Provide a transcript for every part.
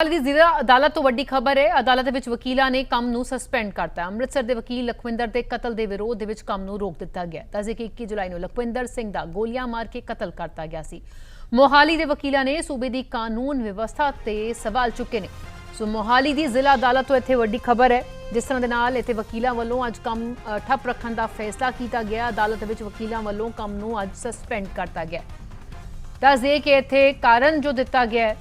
ਹਾਲ ਦੀ ਜ਼ਿਲ੍ਹਾ ਅਦਾਲਤ ਤੋਂ ਵੱਡੀ ਖਬਰ ਹੈ। ਅਦਾਲਤ ਵਿੱਚ ਵਕੀਲਾਂ ਨੇ ਕੰਮ ਨੂੰ ਸਸਪੈਂਡ ਕਰਤਾ। ਅੰਮ੍ਰਿਤਸਰ ਦੇ ਵਕੀਲ ਲਖਵਿੰਦਰ ਦੇ ਕਤਲ ਦੇ ਵਿਰੋਧ ਦੇ ਵਿੱਚ ਕੰਮ ਨੂੰ ਰੋਕ ਦਿੱਤਾ ਗਿਆ। ਦੱਸਦੇ ਕਿ 21 ਜੁਲਾਈ ਨੂੰ ਲਖਵਿੰਦਰ ਸਿੰਘ ਦਾ ਗੋਲੀਆਂ ਮਾਰ ਕੇ ਕਤਲ ਕਰਤਾ ਗਿਆ ਸੀ। ਮੋਹਾਲੀ ਦੇ ਵਕੀਲਾਂ ਨੇ ਸੂਬੇ ਦੀ ਕਾਨੂੰਨ ਵਿਵਸਥਾ ਤੇ ਸਵਾਲ ਚੁੱਕੇ ਨੇ। ਸੋ ਮੋਹਾਲੀ ਦੀ ਜ਼ਿਲ੍ਹਾ ਅਦਾਲਤ ਤੋਂ ਇੱਥੇ ਵੱਡੀ ਖਬਰ ਹੈ। ਜਿਸ ਤਰ੍ਹਾਂ ਦੇ ਨਾਲ ਇੱਥੇ ਵਕੀਲਾਂ ਵੱਲੋਂ ਅੱਜ ਕੰਮ ਠੱਪ ਰੱਖਣ ਦਾ ਫੈਸਲਾ ਕੀਤਾ ਗਿਆ। ਅਦਾਲਤ ਵਿੱਚ ਵਕੀਲਾਂ ਵੱਲੋਂ ਕੰਮ ਨੂੰ ਅੱਜ ਸਸਪੈਂਡ ਕਰਤਾ ਗਿਆ। ਦੱਸ ਕਿ ਇੱਥੇ ਕਾਰਨ ਜੋ ਦਿੱਤਾ ਗਿਆ ਹੈ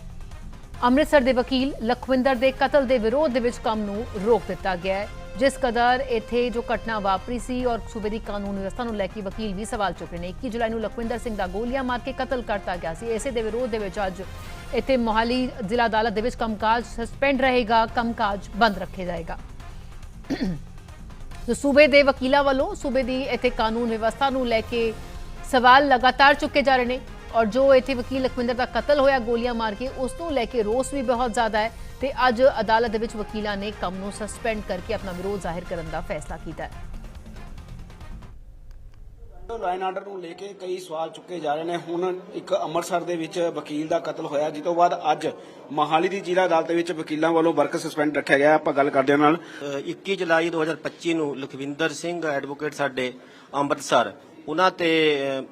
ਅੰਮ੍ਰਿਤਸਰ ਦੇ ਵਕੀਲ ਲਖਵਿੰਦਰ ਦੇ ਕਤਲ ਦੇ ਵਿਰੋਧ ਦੇ ਵਿੱਚ ਕੰਮ ਨੂੰ ਰੋਕ ਦਿੱਤਾ ਗਿਆ ਹੈ, ਜਿਸ ਕਦਰ ਇੱਥੇ ਜੋ ਘਟਨਾ ਵਾਪਰੀ ਸੀ ਔਰ ਸੂਬੇ ਦੀ ਕਾਨੂੰਨ ਵਿਵਸਥਾ ਨੂੰ ਲੈ ਕੇ ਵਕੀਲ ਵੀ ਸਵਾਲ ਚੁੱਕ ਰਹੇ ਨੇ। 21 ਜੁਲਾਈ ਨੂੰ ਲਖਵਿੰਦਰ ਸਿੰਘ ਦਾ ਗੋਲੀਆਂ ਮਾਰ ਕੇ ਕਤਲ ਕਰਤਾ ਗਿਆ ਸੀ। ਇਸੇ ਦੇ ਵਿਰੋਧ ਦੇ ਵਿੱਚ ਅੱਜ ਇੱਥੇ ਮੋਹਾਲੀ ਜ਼ਿਲ੍ਹਾ ਅਦਾਲਤ ਦੇ ਵਿੱਚ ਕੰਮਕਾਜ ਸਸਪੈਂਡ ਰਹੇਗਾ, ਕੰਮਕਾਜ ਬੰਦ ਰੱਖਿਆ ਜਾਏਗਾ। ਜੋ ਸੂਬੇ ਦੇ ਵਕੀਲਾਂ ਵੱਲੋਂ ਸੂਬੇ ਦੀ ਇੱਥੇ ਕਾਨੂੰਨ ਵਿਵਸਥਾ ਨੂੰ ਲੈ ਕੇ ਸਵਾਲ ਲਗਾਤਾਰ ਚੁੱਕੇ ਜਾ ਰਹੇ ਨੇ। ਔਰ ਜੋ ਇੱਥੇ ਵਕੀਲ ਲਖਵਿੰਦਰ ਦਾ ਕਤਲ ਹੋਇਆ ਗੋਲੀਆਂ ਮਾਰ ਕੇ ਉਸ ਨੂੰ ਲੈ ਕੇ ਰੋਸ ਵੀ ਬਹੁਤ ਜ਼ਿਆਦਾ ਹੈ ਤੇ ਅੱਜ ਅਦਾਲਤ ਦੇ ਵਿੱਚ ਵਕੀਲਾਂ ਨੇ ਕੰਮ ਨੂੰ ਸਸਪੈਂਡ ਕਰਕੇ ਆਪਣਾ ਵਿਰੋਧ ਜ਼ਾਹਿਰ ਕਰਨ ਦਾ ਫੈਸਲਾ ਕੀਤਾ ਹੈ। ਲਾਈਨ ਆਰਡਰ ਨੂੰ ਲੈ ਕੇ ਕਈ ਸਵਾਲ ਚੁੱਕੇ ਜਾ ਰਹੇ ਨੇ। ਹੁਣ ਇੱਕ ਅੰਮ੍ਰਿਤਸਰ ਦੇ ਵਿੱਚ ਵਕੀਲ ਦਾ ਕਤਲ ਹੋਇਆ। ਜਿਸ ਤੋਂ ਬਾਅਦ ਅੱਜ ਮਹਾਲੀ ਦੀ ਜ਼ਿਲ੍ਹਾ ਅਦਾਲਤ ਦੇ ਵਿੱਚ ਵਕੀਲਾਂ ਵੱਲੋਂ ਵਰਕ ਸਸਪੈਂਡ ਰੱਖਿਆ ਗਿਆ। ਆਪਾਂ ਗੱਲ ਕਰਦੇ ਹਾਂ ਨਾਲ। ਅ, 21 ਜੁਲਾਈ 2025 ਨੂੰ ਲਖਵਿੰਦਰ ਸਿੰਘ ਐਡਵੋਕੇਟ ਸਾਡੇ ਅੰਮ੍ਰਿਤਸਰ ਉਹਨਾਂ ਤੇ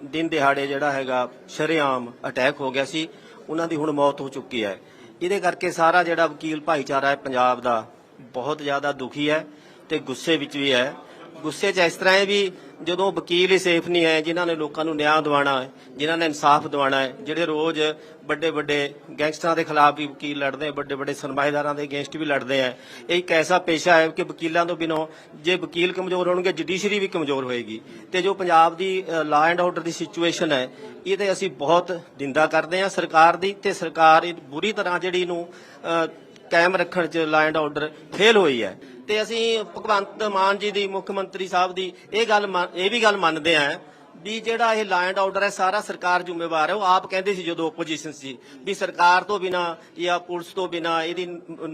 ਦਿਨ ਦਿਹਾੜੇ ਜਿਹੜਾ ਹੈਗਾ ਸ਼ਰੇਆਮ ਅਟੈਕ ਹੋ ਗਿਆ ਸੀ। ਉਹਨਾਂ ਦੀ ਹੁਣ ਮੌਤ ਹੋ ਚੁੱਕੀ ਹੈ। ਇਹਦੇ ਕਰਕੇ ਸਾਰਾ ਜਿਹੜਾ ਵਕੀਲ ਭਾਈਚਾਰਾ ਹੈ ਪੰਜਾਬ ਦਾ ਬਹੁਤ ਜ਼ਿਆਦਾ ਦੁਖੀ ਹੈ ਤੇ ਗੁੱਸੇ ਵਿੱਚ ਵੀ ਹੈ। ਗੁੱਸੇ 'ਚ ਇਸ ਤਰ੍ਹਾਂ ਹੈ ਵੀ ਜਦੋਂ ਵਕੀਲ ਹੀ ਸੇਫ ਨਹੀਂ ਹੈ ਜਿਨ੍ਹਾਂ ਨੇ ਲੋਕਾਂ ਨੂੰ ਨਿਆਂ ਦਿਵਾਉਣਾ ਹੈ, ਜਿਨ੍ਹਾਂ ਨੇ ਇਨਸਾਫ ਦਿਵਾਉਣਾ ਹੈ, ਜਿਹੜੇ ਰੋਜ਼ ਵੱਡੇ ਵੱਡੇ ਗੈਂਗਸਟਰਾਂ ਦੇ ਖਿਲਾਫ ਵੀ ਵਕੀਲ ਲੜਦੇ ਵੱਡੇ ਵੱਡੇ ਸਰਮਾਏਦਾਰਾਂ ਦੇ ਅਗੇਂਸਟ ਵੀ ਲੜਦੇ ਆ, ਇਹ ਇੱਕ ਐਸਾ ਪੇਸ਼ਾ ਹੈ ਕਿ ਵਕੀਲਾਂ ਤੋਂ ਬਿਨੋਂ ਜੇ ਵਕੀਲ ਕਮਜ਼ੋਰ ਹੋਣਗੇ, ਜੁਡੀਸ਼ਰੀ ਵੀ ਕਮਜ਼ੋਰ ਹੋਏਗੀ। ਤੇ ਜੋ ਪੰਜਾਬ ਦੀ law and order the situation ਹੈ, ਇਹ ਤੇ ਅਸੀਂ ਬਹੁਤ ਨਿੰਦਾ ਕਰਦੇ ਹਾਂ ਸਰਕਾਰ ਦੀ, ਤੇ ਸਰਕਾਰ ਇਹ ਬੁਰੀ ਤਰ੍ਹਾਂ ਜਿਹੜੀ ਨੂੰ ਕਾਇਮ ਰੱਖਣ ਚ ਲਾ ਆਰਡਰ ਫੇਲ ਹੋਈ ਹੈ। ਤੇ ਅਸੀਂ ਭਗਵੰਤ ਮਾਨ ਜੀ ਦੀ, ਮੁੱਖ ਮੰਤਰੀ ਸਾਹਿਬ ਦੀ ਇਹ ਗੱਲ ਇਹ ਵੀ ਗੱਲ ਮੰਨਦੇ ਆਂ ਵੀ ਜਿਹੜਾ ਇਹ ਲਾ ਐਂਡ ਆਰਡਰ ਹੈ, ਸਾਰਾ ਸਰਕਾਰ ਜ਼ਿੰਮੇਵਾਰ ਹੈ। ਉਹ ਆਪ ਕਹਿੰਦੇ ਸੀ ਜਦੋਂ ਆਪੋਜੀਸ਼ਨ ਸੀ ਵੀ ਸਰਕਾਰ ਤੋਂ ਬਿਨਾ ਜਾਂ ਪੁਲਿਸ ਤੋਂ ਬਿਨਾ, ਇਹਦੀ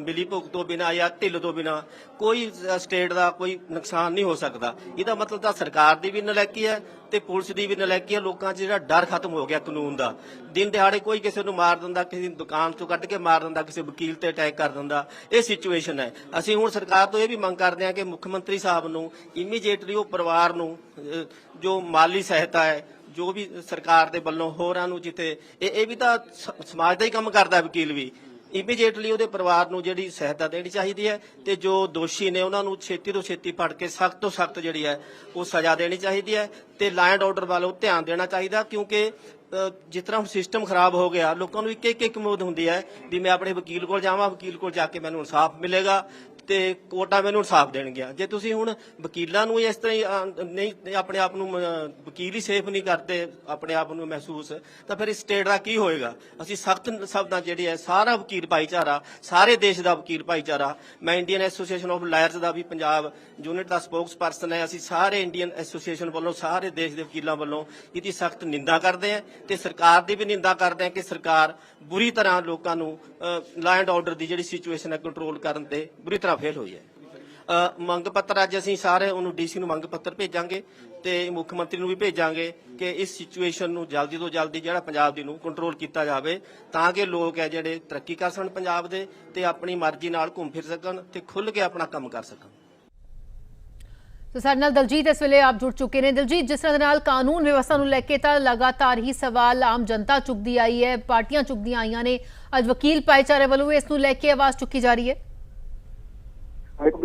ਮਿਲੀ ਭੁਗਤ ਤੋਂ ਬਿਨਾ ਜਾਂ ਢਿੱਲ ਤੋਂ ਬਿਨਾ ਕੋਈ ਸਟੇਟ ਦਾ ਕੋਈ ਨੁਕਸਾਨ ਨਹੀਂ ਹੋ ਸਕਦਾ। ਇਹਦਾ ਮਤਲਬ ਤਾਂ ਸਰਕਾਰ ਦੀ ਵੀ ਨਲੈਕੀ ਹੈ ਤੇ ਪੁਲਿਸ ਦੀ ਵੀ ਨਲਾਇਕੀ ਹੈ ਲੋਕਾਂ 'ਚ ਜਿਹੜਾ ਡਰ ਖਤਮ ਹੋ ਗਿਆ ਕਾਨੂੰਨ ਦਾ। ਦਿਨ ਦਿਹਾੜੇ ਕੋਈ ਕਿਸੇ ਨੂੰ ਮਾਰ ਦਿੰਦਾ, ਕਿਸੇ ਦੀ ਦੁਕਾਨ ਤੋਂ ਕੱਢ ਕੇ ਮਾਰ ਦਿੰਦਾ, ਕਿਸੇ ਵਕੀਲ ਤੇ ਅਟੈਕ ਕਰ ਦਿੰਦਾ, ਇਹ ਸਿਚੁਏਸ਼ਨ ਹੈ। ਅਸੀਂ ਹੁਣ ਸਰਕਾਰ ਤੋਂ ਇਹ ਵੀ ਮੰਗ ਕਰਦੇ ਹਾਂ ਕਿ ਮੁੱਖ ਮੰਤਰੀ ਸਾਹਿਬ ਨੂੰ ਇਮੀਡੀਏਟਲੀ ਉਹ ਪਰਿਵਾਰ ਨੂੰ ਜੋ ਮਾਲੀ ਸਹਾਇਤਾ ਹੈ, ਜੋ ਵੀ ਸਰਕਾਰ ਦੇ ਵੱਲੋਂ ਹੋਰਾਂ ਨੂੰ ਜਿੱਥੇ, ਇਹ ਇਹ ਵੀ ਤਾਂ ਸਮਾਜ ਦਾ ਹੀ ਕੰਮ ਕਰਦਾ ਵਕੀਲ ਵੀ। ਇਮੀਡੀਏਟਲੀ ਉਹਦੇ ਪਰਿਵਾਰ ਨੂੰ ਜਿਹੜੀ ਸਹਾਇਤਾ ਦੇਣੀ ਚਾਹੀਦੀ ਹੈ ਤੇ ਜੋ ਦੋਸ਼ੀ ਨੇ ਉਹਨਾਂ ਨੂੰ ਛੇਤੀ ਤੋਂ ਛੇਤੀ ਫੜ ਕੇ ਸਖਤ ਤੋਂ ਸਖਤ ਜਿਹੜੀ ਹੈ ਉਹ ਸਜ਼ਾ ਦੇਣੀ ਚਾਹੀਦੀ ਹੈ ਤੇ ਲਾਇਨ ਆਰਡਰ ਵੱਲੋਂ ਧਿਆਨ ਦੇਣਾ ਚਾਹੀਦਾ ਕਿਉਂਕਿ ਜਿਸ ਤਰ੍ਹਾਂ ਹੁਣ ਸਿਸਟਮ ਖਰਾਬ ਹੋ ਗਿਆ, ਲੋਕਾਂ ਨੂੰ ਇੱਕ ਇੱਕ ਇੱਕ ਉਮੀਦ ਹੁੰਦੀ ਹੈ ਵੀ ਮੈਂ ਆਪਣੇ ਵਕੀਲ ਕੋਲ ਜਾਵਾਂ, ਵਕੀਲ ਕੋਲ ਜਾ ਕੇ ਮੈਨੂੰ ਇਨਸਾਫ ਮਿਲੇਗਾ ਤੇ ਕੋਰਟਾਂ ਮੈਨੂੰ ਇਨਸਾਫ ਦੇਣਗੀਆਂ ਜੇ ਤੁਸੀਂ ਹੁਣ ਵਕੀਲਾਂ ਨੂੰ ਇਸ ਤਰ੍ਹਾਂ ਹੀ ਅ, ਨਹੀਂ ਆਪਣੇ ਆਪ ਨੂੰ ਅ, ਵਕੀਲ ਹੀ ਸੇਫ ਨਹੀਂ ਕਰਦੇ ਆਪਣੇ ਆਪ ਨੂੰ ਮਹਿਸੂਸ ਤਾਂ ਫਿਰ ਇਸ ਸਟੇਟ ਦਾ ਕੀ ਹੋਏਗਾ? ਅਸੀਂ ਸਖਤ ਸ਼ਬਦਾਂ 'ਚ ਜਿਹੜੀ ਹੈ ਸਾਰਾ ਵਕੀਲ ਭਾਈਚਾਰਾ ਸਾਰੇ ਦੇਸ਼ ਦਾ ਵਕੀਲ ਭਾਈਚਾਰਾ ਮੈਂ ਇੰਡੀਅਨ ਐਸੋਸੀਏਸ਼ਨ ਆਫ ਲਾਇਰਸ ਦਾ ਵੀ ਪੰਜਾਬ ਯੂਨਿਟ ਦਾ ਸਪੋਕਸ ਪਰਸਨ ਹੈ ਅਸੀਂ ਸਾਰੇ ਇੰਡੀਅਨ ਐਸੋਸੀਏਸ਼ਨ ਵੱਲੋਂ ਸਾਰੇ ਦੇਸ਼ ਦੇ ਵਕੀਲਾਂ ਵੱਲੋਂ ਇਹਦੀ ਸਖਤ ਨਿੰਦਾ ਕਰਦੇ ਹਾਂ ਤੇ ਸਰਕਾਰ ਦੀ ਵੀ ਨਿੰਦਾ ਕਰਦੇ ਹਾਂ ਕਿ ਸਰਕਾਰ ਬੁਰੀ ਤਰ੍ਹਾਂ ਲੋਕਾਂ ਨੂੰ ਲਾ ਐਂਡ ਆਰਡਰ ਦੀ ਜਿਹੜੀ ਸਿਚੁਏਸ਼ਨ ਹੈ ਕੰਟਰੋਲ ਕਰਨ ਤੇ ਬੁਰੀ ਤਰ੍ਹਾਂ ਫੇਲ ਹੋਈ ਹੈ ਮੰਗ ਪੱਤਰ ਅੱਜ ਅਸੀਂ ਸਾਰੇ ਉਹਨੂੰ ਡੀਸੀ ਨੂੰ ਮੰਗ ਪੱਤਰ ਭੇਜਾਂਗੇ ਤੇ ਮੁੱਖ ਮੰਤਰੀ ਨੂੰ ਵੀ ਭੇਜਾਂਗੇ ਕਿ ਇਸ ਸਿਚੁਏਸ਼ਨ ਨੂੰ ਜਲਦੀ ਤੋਂ ਜਲਦੀ ਜਿਹੜਾ ਪੰਜਾਬ ਦੀ ਨੂੰ ਕੰਟਰੋਲ ਕੀਤਾ ਜਾਵੇ ਤਾਂ ਕਿ ਲੋਕ ਹੈ ਜਿਹੜੇ ਤਰੱਕੀ ਕਰ ਸਕਣ ਪੰਜਾਬ ਦੇ ਤੇ ਆਪਣੀ ਮਰਜ਼ੀ ਨਾਲ ਘੁੰਮ ਫਿਰ ਸਕਣ ਤੇ ਖੁੱਲ੍ਹ ਕੇ ਆਪਣਾ ਕੰਮ ਕਰ ਸਕਣ। ਸੋ ਸਾਡੇ ਨਾਲ ਦਲਜੀਤ ਇਸ ਵੇਲੇ ਆਪ ਜੁੜ ਚੁੱਕੇ ਨੇ। ਦਲਜੀਤ, ਜਿਸ ਤਰ੍ਹਾਂ ਦੇ ਨਾਲ ਕਾਨੂੰਨ ਵਿਵਸਥਾ ਨੂੰ ਲੈ ਕੇ ਤਾਂ ਲਗਾਤਾਰ ਹੀ ਸਵਾਲ ਆਮ ਜਨਤਾ ਚੁੱਕਦੀ ਆਈ ਹੈ, ਪਾਰਟੀਆਂ ਚੁੱਕਦੀਆਂ ਆਈਆਂ ਨੇ। ਅੱਜ ਵਕੀਲ ਭਾਈਚਾਰੇ ਵੱਲੋਂ ਵੀ ਇਸ ਨੂੰ ਲੈ ਕੇ ਆਵਾਜ਼ ਚੁੱਕੀ ਜਾ ਰਹੀ ਹੈ।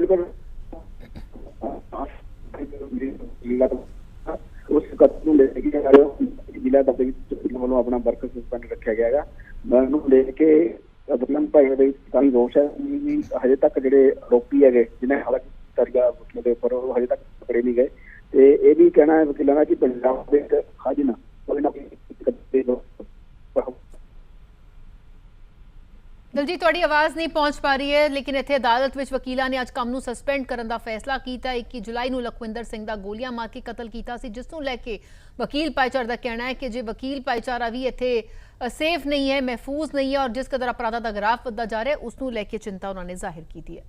ਇੱਕ ਉਸ ਕਦਮ ਨੂੰ ਲੈ ਕੇ ਜਾ ਜ਼ਿਲ੍ਹਾ ਦਫ਼ਤਰ ਵਿੱਚ ਵੱਲੋਂ ਆਪਣਾ ਵਰਕ ਸਸਪੈਂਡ ਰੱਖਿਆ ਗਿਆ ਹੈਗਾ ਮੈਨੂੰ ਲੈ ਕੇ ਅਬਦੁਲਮ ਭਾਈ ਦੇ ਵਿੱਚ ਕਾਫੀ ਰੋਸ਼ ਹੈ ਵੀ ਹਜੇ ਤੱਕ ਜਿਹੜੇ ਆਰੋਪੀ ਹੈਗੇ ਜਿਨ੍ਹਾਂ ਹਾਲਾਂਕਿ ਤਰੀਆ ਵਕੀਲ ਦੇ ਉੱਪਰ ਉਹ ਹਜੇ ਤੱਕ ਪਕੜੇ ਨਹੀਂ ਗਏ, ਤੇ ਇਹ ਵੀ ਕਹਿਣਾ ਹੈ ਵਕੀਲਾਂ ਦਾ ਕਿ ਪੰਜਾਬ ਦੇ ਇੱਕ ਖਜਨਾ ਕੋਈ ਨਾ ਕੋਈ ਕਦੇ ਦਲਜੀਤ, ਤੁਹਾਡੀ ਆਵਾਜ਼ ਨਹੀਂ ਪਹੁੰਚ ਪਾ ਰਹੀ ਹੈ, ਲੇਕਿਨ ਇੱਥੇ ਅਦਾਲਤ ਵਿੱਚ ਵਕੀਲਾਂ ਨੇ ਅੱਜ ਕੰਮ ਨੂੰ ਸਸਪੈਂਡ ਕਰਨ ਦਾ ਫੈਸਲਾ ਕੀਤਾ। 21 ਜੁਲਾਈ ਨੂੰ ਲਖਵਿੰਦਰ ਸਿੰਘ ਦਾ ਗੋਲੀਆਂ ਮਾਰ ਕੇ ਕਤਲ ਕੀਤਾ ਸੀ, ਜਿਸ ਨੂੰ ਲੈ ਕੇ ਵਕੀਲ ਭਾਈਚਾਰੇ ਦਾ ਕਹਿਣਾ ਹੈ ਕਿ ਜੇ ਵਕੀਲ ਭਾਈਚਾਰਾ ਵੀ ਇੱਥੇ ਸੇਫ ਨਹੀਂ ਹੈ, ਮਹਿਫੂਜ਼ ਨਹੀਂ ਹੈ ਔਰ ਜਿਸ ਕਦਰ ਅਪਰਾਧਾਂ ਦਾ ਗ੍ਰਾਫ ਵੱਧਦਾ ਜਾ ਰਿਹਾ ਹੈ, ਉਸ ਨੂੰ ਲੈ ਕੇ ਚਿੰਤਾ ਉਹਨਾਂ ਨੇ ਜ਼ਾਹਿਰ ਕੀਤੀ ਹੈ।